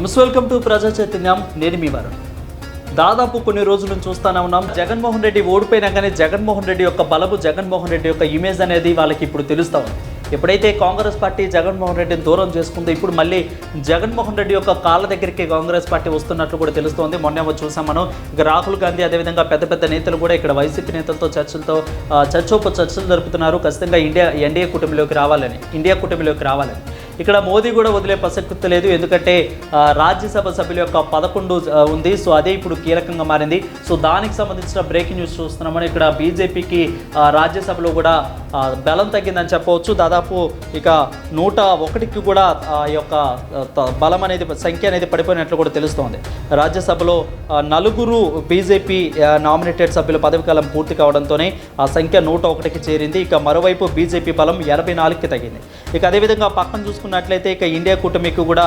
నమస్తే welcome to ప్రజా చైతన్యం. నేను మీ వారు దాదాపు కొన్ని రోజుల నుంచి చూస్తూనే ఉన్నాం. జగన్మోహన్ రెడ్డి ఓడిపోయినా కానీ జగన్మోహన్ రెడ్డి యొక్క బలము జగన్మోహన్ రెడ్డి యొక్క ఇమేజ్ అనేది వాళ్ళకి ఇప్పుడు తెలుస్తూ ఉంది. ఎప్పుడైతే కాంగ్రెస్ పార్టీ జగన్మోహన్ రెడ్డిని దూరం చేసుకుందో ఇప్పుడు మళ్ళీ జగన్మోహన్ రెడ్డి యొక్క కాళ్ళ దగ్గరికి కాంగ్రెస్ పార్టీ వస్తున్నట్లు కూడా తెలుస్తోంది. మొన్నేమో చూసాం మనం. ఇక రాహుల్ గాంధీ అదేవిధంగా పెద్ద పెద్ద నేతలు కూడా ఇక్కడ వైసీపీ నేతలతో చర్చలతో చర్చోప చర్చలు జరుపుతున్నారు. ఖచ్చితంగా ఇండియా ఎన్డీఏ కుటుంబంలోకి రావాలని ఇండియా కుటుంబంలోకి రావాలని. ఇక్కడ మోదీ కూడా వదిలే ప్రసక్తి లేదు ఎందుకంటే రాజ్యసభ సభ్యుల యొక్క పదకొండు ఉంది. సో అదే ఇప్పుడు కీలకంగా మారింది. సో దానికి సంబంధించిన బ్రేకింగ్ న్యూస్ చూస్తున్నామని ఇక్కడ బీజేపీకి రాజ్యసభలో కూడా బలం తగ్గిందని చెప్పవచ్చు. దాదాపు ఇక నూట ఒకటికి కూడా ఆ యొక్క బలం అనేది సంఖ్య అనేది పడిపోయినట్లు కూడా తెలుస్తోంది. రాజ్యసభలో నలుగురు బీజేపీ నామినేటెడ్ సభ్యుల పదవి కాలం పూర్తి కావడంతోనే ఆ సంఖ్య నూట ఒకటికి చేరింది. ఇక మరోవైపు బీజేపీ బలం ఎనభై నాలుగుకి తగ్గింది. ఇక అదేవిధంగా పక్కన చూసుకున్నట్లయితే ఇక ఇండియా కూటమికి కూడా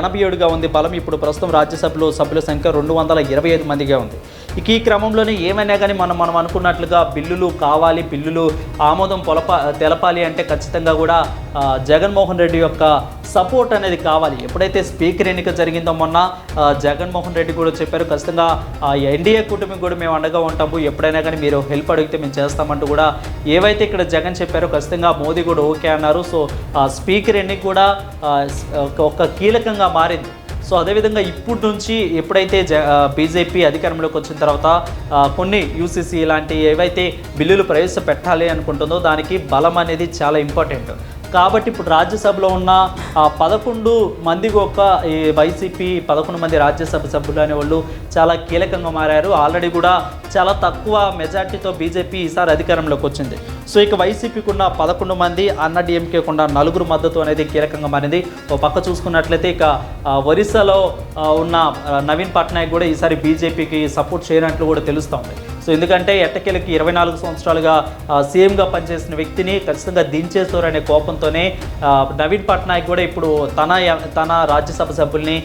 ఎనభై ఏడుగా ఉంది బలం. ఇప్పుడు ప్రస్తుతం రాజ్యసభలో సభ్యుల సంఖ్య రెండు వందల ఇరవై ఐదు మందిగా ఉంది. ఇక ఈ క్రమంలోనే ఏమైనా కానీ మనం మనం అనుకున్నట్లుగా బిల్లులు కావాలి బిల్లులు ఆమోదం పొలప తెలపాలి అంటే ఖచ్చితంగా కూడా జగన్మోహన్ రెడ్డి యొక్క సపోర్ట్ అనేది కావాలి. ఎప్పుడైతే స్పీకర్ ఎన్నిక జరిగిందో మొన్న జగన్మోహన్ రెడ్డి కూడా చెప్పారు ఖచ్చితంగా ఆ ఎన్డీఏ కూటమికి కూడా మేము అండగా ఉంటాము ఎప్పుడైనా కానీ మీరు హెల్ప్ అడిగితే మేము చేస్తామంటూ కూడా ఏవైతే ఇక్కడ జగన్ చెప్పారో ఖచ్చితంగా మోదీ కూడా ఓకే అన్నారు. సో ఆ స్పీకర్ ఎన్నిక కూడా ఒక కీలకంగా మారింది. సో అదేవిధంగా ఇప్పటి నుంచి ఎప్పుడైతే జ బీజేపీ అధికారంలోకి వచ్చిన తర్వాత కొన్ని యూసీసీ ఇలాంటి ఏవైతే బిల్లులు ప్రవేశపెట్టాలి అనుకుంటుందో దానికి బలం అనేది చాలా ఇంపార్టెంట్. కాబట్టి ఇప్పుడు రాజ్యసభలో ఉన్న పదకొండు మందికి ఒక ఈ వైసీపీ పదకొండు మంది రాజ్యసభ సభ్యులు అనేవాళ్ళు చాలా కీలకంగా మారారు. ఆల్రెడీ కూడా చాలా తక్కువ మెజార్టీతో బీజేపీ ఈసారి అధికారంలోకి వచ్చింది. సో ఇక వైసీపీకి ఉన్న పదకొండు మంది అన్న కూడా నలుగురు మద్దతు అనేది కీలకంగా మారింది. ఓ పక్క చూసుకున్నట్లయితే ఇక ఒరిస్సాలో ఉన్న నవీన్ పట్నాయక్ కూడా ఈసారి బీజేపీకి సపోర్ట్ చేయనట్లు కూడా తెలుస్తోంది సో ఎందుకంటే ఎట్టకేలకి ఇరవై నాలుగు సంవత్సరాలుగా సీఎంగా పనిచేసిన వ్యక్తిని ఖచ్చితంగా దించేస్తారనే కోపంతోనే నవీన్ పట్నాయక్ కూడా ఇప్పుడు తన తన రాజ్యసభ సభ్యుల్ని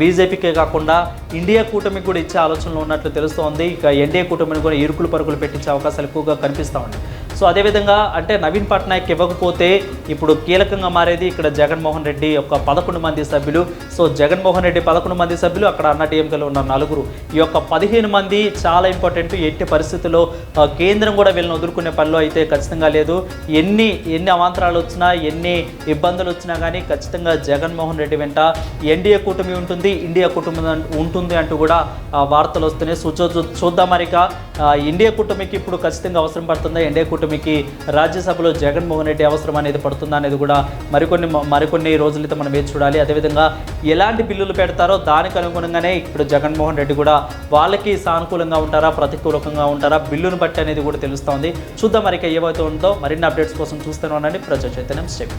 బీజేపీకే కాకుండా ఇండియా కూటమికి కూడా ఇచ్చే ఆలోచనలో ఉన్నట్లు తెలుస్తోంది. ఇక ఎన్డీఏ కూటమిని కూడా ఇరుకులు పరుగులు పెట్టించే అవకాశాలు ఎక్కువగా కనిపిస్తూ ఉన్నాయి. సో అదేవిధంగా అంటే నవీన్ పట్నాయక్ ఇవ్వకపోతే ఇప్పుడు కీలకంగా మారేది ఇక్కడ జగన్మోహన్ రెడ్డి యొక్క పదకొండు మంది సభ్యులు. సో జగన్మోహన్ రెడ్డి పదకొండు మంది సభ్యులు అక్కడ అన్న టీఎంకేలో ఉన్న నలుగురు. ఈ యొక్క పదిహేను మంది చాలా ఇంపార్టెంట్ ఎట్టి పరిస్థితుల్లో కేంద్రం కూడా వీళ్ళని వదులుకునే పనిలో అయితే ఖచ్చితంగా లేదు. ఎన్ని ఎన్ని అవాంతరాలు వచ్చినా ఎన్ని ఇబ్బందులు వచ్చినా కానీ ఖచ్చితంగా జగన్మోహన్ రెడ్డి వెంట ఎన్డీఏ కూటమి ఉంటుంది ఇండియా కుటుంబం ఉంటుంది అంటూ కూడా వార్తలు వస్తున్నాయి. సో చూ- చూద్దాం మరిక. ఇండియా కూటమికి ఇప్పుడు ఖచ్చితంగా అవసరం పడుతుందా? ఎన్డీఏ కూటమికి రాజ్యసభలో జగన్మోహన్ రెడ్డి అవసరం అనేది పడుతుందా అనేది కూడా మరికొన్ని మరికొన్ని రోజులైతే మనం వేచి చూడాలి. అదేవిధంగా ఎలాంటి బిల్లులు పెడతారో దానికి అనుగుణంగానే ఇప్పుడు జగన్మోహన్ రెడ్డి కూడా వాళ్ళకి సానుకూలంగా ఉంటారా ప్రతికూలకంగా ఉంటారా బిల్లును బట్టి అనేది కూడా తెలుస్తోంది. చూద్దాం మరి ఇక ఏవైతే ఉందో మరిన్ని అప్డేట్స్ కోసం చూస్తూనే ఉండండి. ప్రజా చైతన్యం స్టెప్